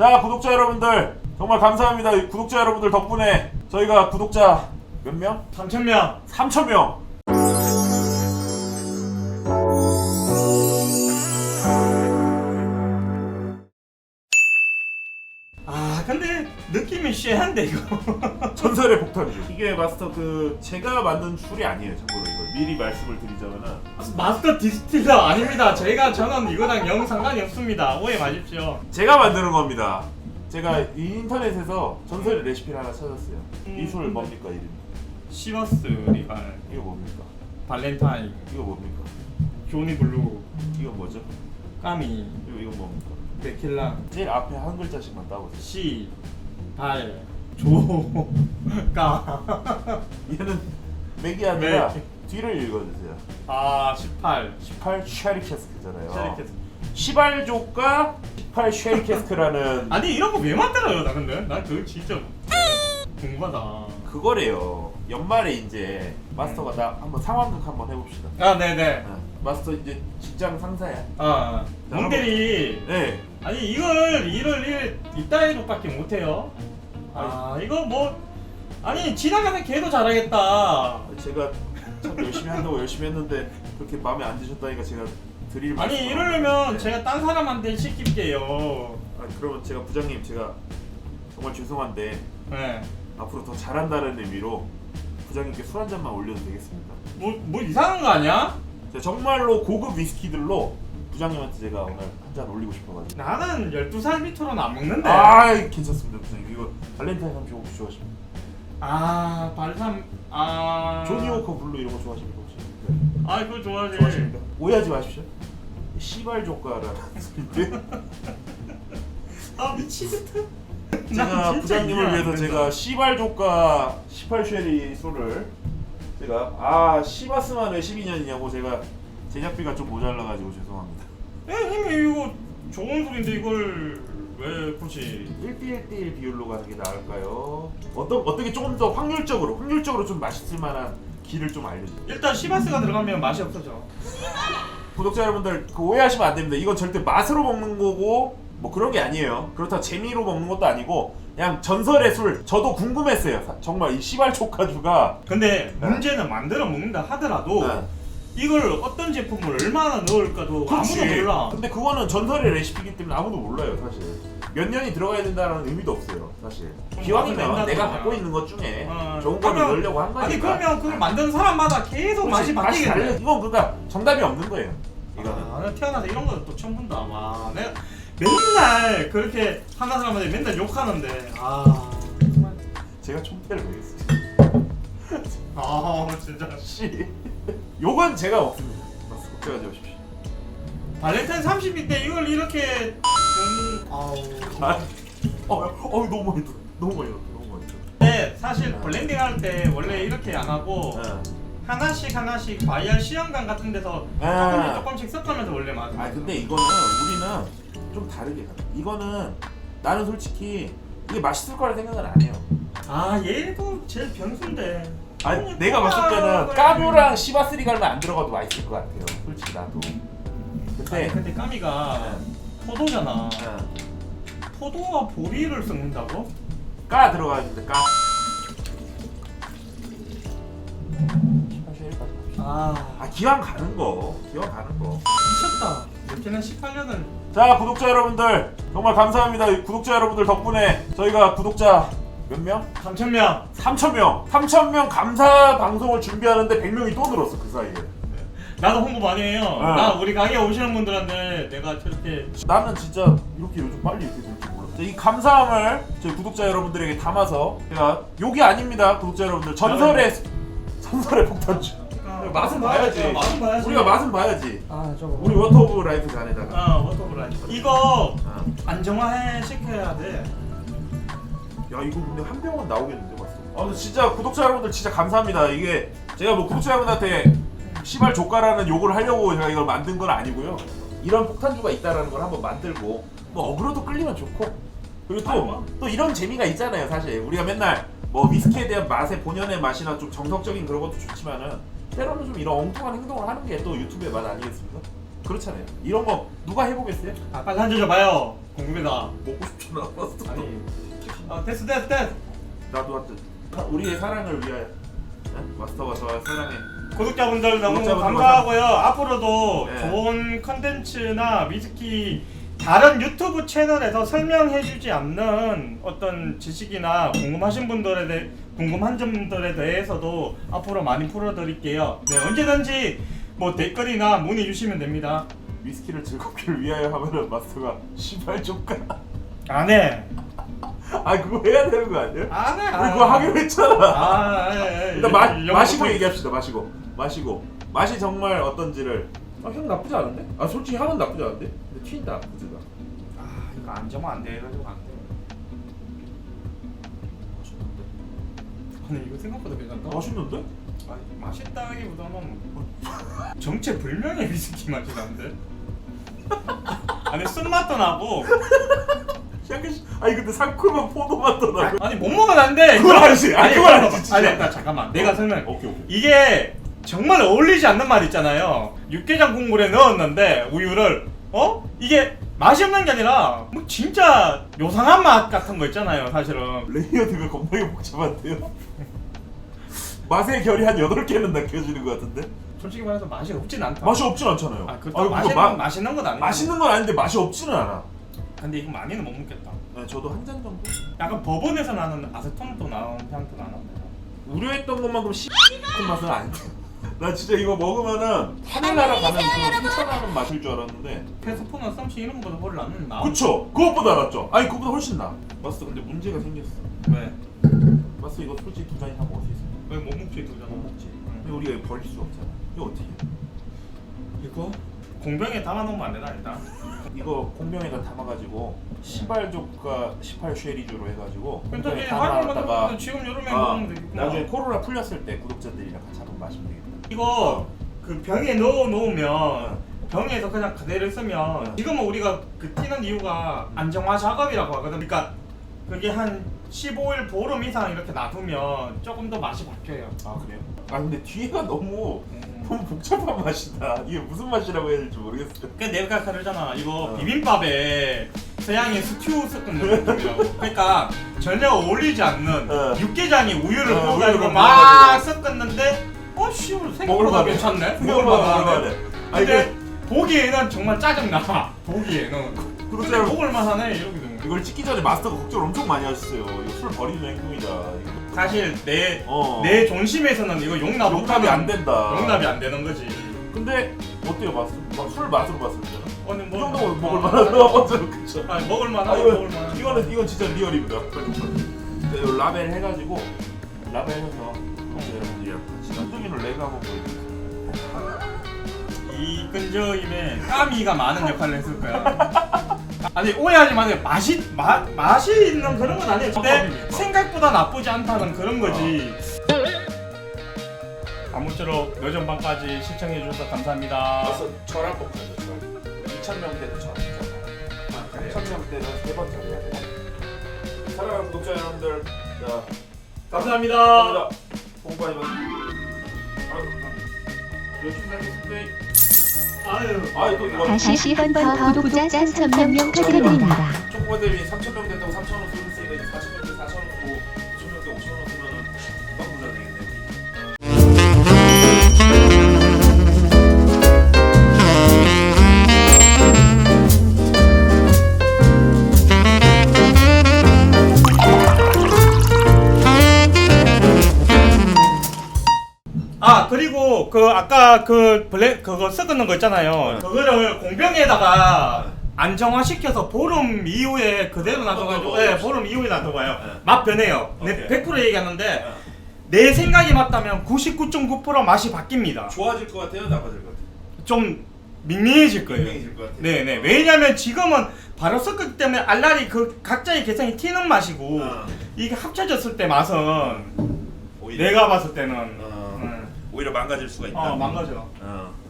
자 구독자 여러분들 정말 감사합니다. 이 구독자 여러분들 덕분에 저희가 구독자 몇 명? 3,000명 3천 명. 쎄한데 이거 전설의 폭탄주. 이게 마스터 그 제가 만든 줄이 아니에요. 참고로 이걸 미리 말씀을 드리자면은 마스터 디스틸러 아닙니다 저희가 저는 이거랑 영 상관이 없습니다 오해 마십시오 제가 만드는 겁니다. 제가 이 인터넷에서 전설의 레시피를 하나 찾았어요. 이술 음. 뭡니까 이름이? 시버스 리발 이거 뭡니까? 발렌타인 이거 뭡니까? 조니 블루 이거 뭐죠? 까미 이거 이거 뭡니까? 데킬라 제일 앞에 한 글자씩만 따보세요. 시, 발, 조, 까. 얘는 맥이 아니라 맥. 뒤를 읽어주세요. 아, 18. 18 쉐리 캐스크잖아요. 쉐리캐스. 시발조과 18 쉐리 캐스크라는 아니, 이런 거 왜 만들어요, 나 근데? 난 그거 진짜 궁금하다. 그거래요. 연말에 이제 마스터가 나 한번 상황극 한번 해봅시다. 아, 네네. 어, 마스터 이제 직장 상사야. 아, 몽델이. 네. 아니, 이걸, 이를, 일, 이따위로밖에 못해요. 아, 이거 뭐. 아니, 지나가는 개도 잘하겠다. 제가 참 열심히 한다고 열심히 했는데 그렇게 마음에 안 드셨다니까 제가 드릴 아니, 말씀은 이러려면. 제가 딴 사람한테 시킬게요. 아, 그러면 제가 부장님 제가 정말 죄송한데 네. 앞으로 더 잘한다는 의미로 부장님께 술 한 잔만 올려도 되겠습니까? 뭐, 뭐 이상한 거 아니야? 제가 정말로 고급 위스키들로 부장님한테 제가 오늘 한 잔 올리고 싶어가지고 나는 12살 밑으로는 안 먹는데. 아 괜찮습니다 부장님 이거 발렌타인 함시 혹시 좋아하십니까? 아 발삼 아 조니 워커 블루 이런 거 좋아하십니까 혹시? 네. 아 그거 좋아하지 좋아하십니까? 오해하지 마십시오 시발 조카라는 소리인데 아 미치겠다 제가 난 진짜 부장님을 이해 안 위해서 된다. 제가 시발 조카 18 쉐리 술을 제가 아 시바스만 왜 12년이냐고 제가 제작비가 좀 모자라가지고 죄송합니다 에 이미 이거 좋은 소리인데 이걸 왜 굳이 1대1대1 비율로 가는 게 나을까요? 어떤 어떻게 조금 더 확률적으로 확률적으로 좀 맛있을 만한 길을 좀 알려주세요. 일단 시바스가 들어가면 맛이 없어져 구독자 여러분들 그 오해하시면 안 됩니다. 이건 절대 맛으로 먹는 거고 뭐 그런 게 아니에요. 그렇다 재미로 먹는 것도 아니고 그냥 전설의 술. 저도 궁금했어요. 사- 정말 이 시발 조카주가 근데 네. 문제는 만들어 먹는다 하더라도 네. 이걸 어떤 제품을 얼마나 넣을까도 그렇지. 아무도 몰라 근데 그거는 전설의 레시피이기 때문에 아무도 몰라요, 사실. 몇 년이 들어가야 된다는 의미도 없어요, 사실. 좀 기왕이면 내가. 갖고 있는 것 중에 어, 좋은 그러면- 넣으려고 한 거니까. 아니 그러면 그걸 만드는 사람마다 계속 맛이 바뀌겠네. 이건 그러니까 정답이 없는 거예요. 이거는. 아, 나 태어나서 이런 거또 처음 본다. 와, 내가 맨날 그렇게 하는 사람한테 맨날 욕하는데, 아, 정말, 제가 총대를 매겠습니다. 아, 진짜. 씨. 욕은 제가 먹습니다. 걱정하지 마십시오. 발렌타인 30일 때 이걸 이렇게, 음, 아우. 아, 어, 어, 너무 많이 들어. 너무 많이 들어. 너무 많이 들어. 근데 사실 블렌딩 할 때 원래 이렇게 안 하고 네. 하나씩 하나씩 바이알 시험관 같은 데서 네. 조금씩 조금씩 섞으면서 원래 맞아. 아, 근데 이거는 우리는 좀 다르게 가. 이거는 나는 솔직히 이게 맛있을 거라 생각은 안 해요. 아, 얘도 제일 변수인데. 아니, 내가 봤을 때는 그래. 까뮤랑 시바스리 갈면 안 들어가도 맛있을 것 같아요. 솔직히 나도. 아니, 근데 근데 까미가 포도잖아. 네. 포도와 보리를 섞는다고? 까 들어가야 되는데 까. 아, 아 기왕 가는 거, 기왕 가는 거. 미쳤다. 이렇게는 18년을 자 구독자 여러분들 정말 감사합니다. 이 구독자 여러분들 덕분에 저희가 구독자 몇 명? 3,000명. 3천 명. 3천 명 감사 방송을 준비하는데 100명이 또 늘었어 그 사이에. 나도 홍보 많이 해요. 네. 나 우리 가게 오시는 분들한테 내가 저렇게 나는 진짜 이렇게 요즘 빨리 이렇게 될줄 몰랐어. 이 감사함을 저희 구독자 여러분들에게 담아서 제가 욕이 아닙니다, 구독자 여러분들. 전설의 전설의 폭탄주. 맛은 봐야지. 아, 맛은 봐야지. 우리가 맛은 봐야지. 아 저거. 우리 워터 오브 라이프 잔에다가. 아 워터브라이. 이거 아. 안정화해 시켜야 돼. 야 이거 근데 한 병은 나오겠는데 봤어. 아 근데 진짜 구독자 여러분들 진짜 감사합니다. 이게 제가 뭐 구독자 여러분한테 시발 조카라는 욕을 하려고 제가 이걸 만든 건 아니고요. 이런 폭탄주가 있다라는 걸 한번 만들고 뭐 어그로도 끌리면 좋고 그리고 또 뭐. 또 이런 재미가 있잖아요. 사실 우리가 맨날 뭐 위스키에 대한 맛의 본연의 맛이나 좀 정석적인 그런 것도 좋지만은 때로는 좀 이런 엉뚱한 행동을 하는 게 또 유튜브의 맛 아니겠습니까? 그렇잖아요. 이런 거 누가 해보겠어요? 아 빨리 한잔 줘봐요 궁금해다 먹고 싶잖아. 아니 아 됐어 됐어 됐어 나도 한잔. 우리의 사랑을 위하여. 네? 마스터가 저와 사랑해. 구독자분들 너무 구독자분들 감사하고요 앞으로도 네. 좋은 컨텐츠나 위스키 다른 유튜브 채널에서 설명해주지 않는 어떤 지식이나 궁금하신 분들에 대해 궁금한 점들에 대해서도 앞으로 많이 풀어드릴게요. 네 언제든지 뭐 댓글이나 문의 주시면 됩니다. 위스키를 즐겁기를 위하여 하면은 마스터가 시발 조카. 안해. 아 그거 해야 되는 거 아니야? 안 해. 우리 그거 하기로 했잖아. 아, 예, 예. 일단 마, 마시고 분- 얘기합시다. 마시고 마시고 맛이 정말 어떤지를. 아향 나쁘지 않은데? 아 솔직히 향은 나쁘지 않은데? 근데 튄다 부즈가. 아 이거 안 정화 안 돼가지고 안 돼. 맛있는데? 아니 이거 생각보다 괜찮다. 맛있는데? 아니, 맛있다기보다는 정체 불명의 위스키 맛이 나는데. 아니 쓴맛도 나고 아니 근데 상큼한 포도 맛도 나고. 아니 못 먹어놨는데 그건 아니지. 아니, 그건 아니지, 진짜. 아니 나 잠깐만 내가 설명 오케이 오케이. 이게 정말 어울리지 않는 맛 있잖아요 육개장 국물에 넣었는데 우유를 어? 이게 맛이 없는 게 아니라 뭐 진짜 요상한 맛 같은 거 있잖아요 사실은 레이어드가 겁나게 복잡한데요? 맛의 결이 한 8개는 느껴지는 것 같은데? 솔직히 말해서 맛이 없진 않다 맛이 없진 않잖아요. 아, 그 아니, 그거 맛있는, 마- 맛있는 건 아니고 맛있는 건 아닌데 맛이 없지는 않아. 근데 이거 많이는 못 먹겠다 네, 저도 한 잔 정도? 약간 버번에서 나는 아세톤도 나온 향도 나는데 우려했던 것만큼 씨 같은 맛은 아닌데. 나 진짜 이거 먹으면은 하늘나라 가면 그 훔쳐나는 맛일 줄 알았는데 페스포나 썸씨 이런 거보다 훨씬 안 나. 그쵸? 그것보다 낫죠? 아니 그것보다 훨씬 나 마스터 근데 문제가 생겼어 왜? 마스터 이거 솔직히 두 잔 이상 먹을 수 있어 왜 못 먹지 두 잔? 못 먹지 응. 근데 우리가 이거 버릴 수 없잖아 이거 어떻게 해? 이거 공병에 담아놓으면 안 되나 일단? 이거 공병에다 담아가지고 시발족과 18 쉐리주로 해가지고 공병에 괜찮지. 할머니 담아놨다가 만 지금 여름에 아, 먹으면 되겠구나. 나중에 코로나 풀렸을 때 구독자들이랑 같이 한번 마시면 되겠다 이거 그 병에 넣어 놓으면 병에서 그냥 그대로 쓰면 응. 지금은 우리가 그 튀는 이유가 안정화 작업이라고 하거든. 그러니까 그게 한 15일 보름 이상 이렇게 놔두면 조금 더 맛이 바뀌어요. 아 그래요? 아 근데 뒤에가 너무 음. 너무 복잡한 맛이다 이게 무슨 맛이라고 해야 될지 모르겠어 그 내가 그러잖아. 이거 어. 비빔밥에 서양의 스튜 섞은 느낌이라고. 그러니까 전혀 어울리지 않는 어. 육개장에 우유를 어, 부어가지고 우유를 막 부어가지고. 섞었는데 어 씨, 생각보다 먹을만해. 괜찮네. 먹을만해 먹을만해 아니 근데 그 보기에는 정말 짜증나. 보기에는. 구독자 근데 여러분 먹을만 하네 이렇게 되면. 이걸 찍기 전에 마스터가 걱정을 엄청 많이 하셨어요 이거 술 버리는 행동이다 이거. 사실 내, 어. 내 존심에서는 이거 용납 용납이 안 된다 용납이 안 되는 거지. 근데 어때요 마스터? 막술 맛으로 봤을 때는? 아니 이 뭐 정도면 먹을 만하다고 그쵸? 아니 먹을 아, 만하고 이건, 먹을 만한. 이거는 이건 진짜 리얼입니다. 네, 요 라벨 해가지고 라벨 해서 이제 런둥이는 레그 한번 보여주세요. 이 끈적임에 까미가 많은 역할을 했을 거야. 아니 오해하지 마세요. 맛이 마, 맛이 있는 그런 건 아니에요. 근데 섭섭입니다. 생각보다 나쁘지 않다는 그런 거지. 아무쪼록 여전반까지 시청해 주셔서 감사합니다. 저랑 뽑혀요. 저 2천 명 때도 저. 아, 그래요? 3천 명 때는 세번 전해야 돼. 사랑하는 구독자 여러분들, 자, 감사합니다. 감사합니다. 공부 많이 받. 아유, 감사합니다. 아유 또 이거 다시 한번더 구독자 3,000명 축하드립니다. 초코바들이 3천 명 된다고 3천 원 쓰고 있으니까 이제 4천 명때 4천 원 아 그리고 그 아까 그 블랙 그거 섞는 거 있잖아요. 네. 그거를 공병에다가 안정화 시켜서 보름 이후에 그대로 놔둬가지고 어, 예 어, 보름 이후에 놔둬봐요. 네. 맛 변해요. 오케이. 내100% 얘기하는데 내 생각이 맞다면 99.9% 맛이 바뀝니다. 좋아질 것 같아요, 나빠질 것 같아요. 좀 밍밍해질 거예요. 밍밍해질 것 같아요. 네네. 왜냐면 지금은 바로 섞었기 때문에 알알이 그 각자의 개성이 튀는 맛이고 어. 이게 합쳐졌을 때 맛은 오히려 내가 봤을 때는 어, 음, 오히려 망가질 수가 있다. 어 망가져. 어.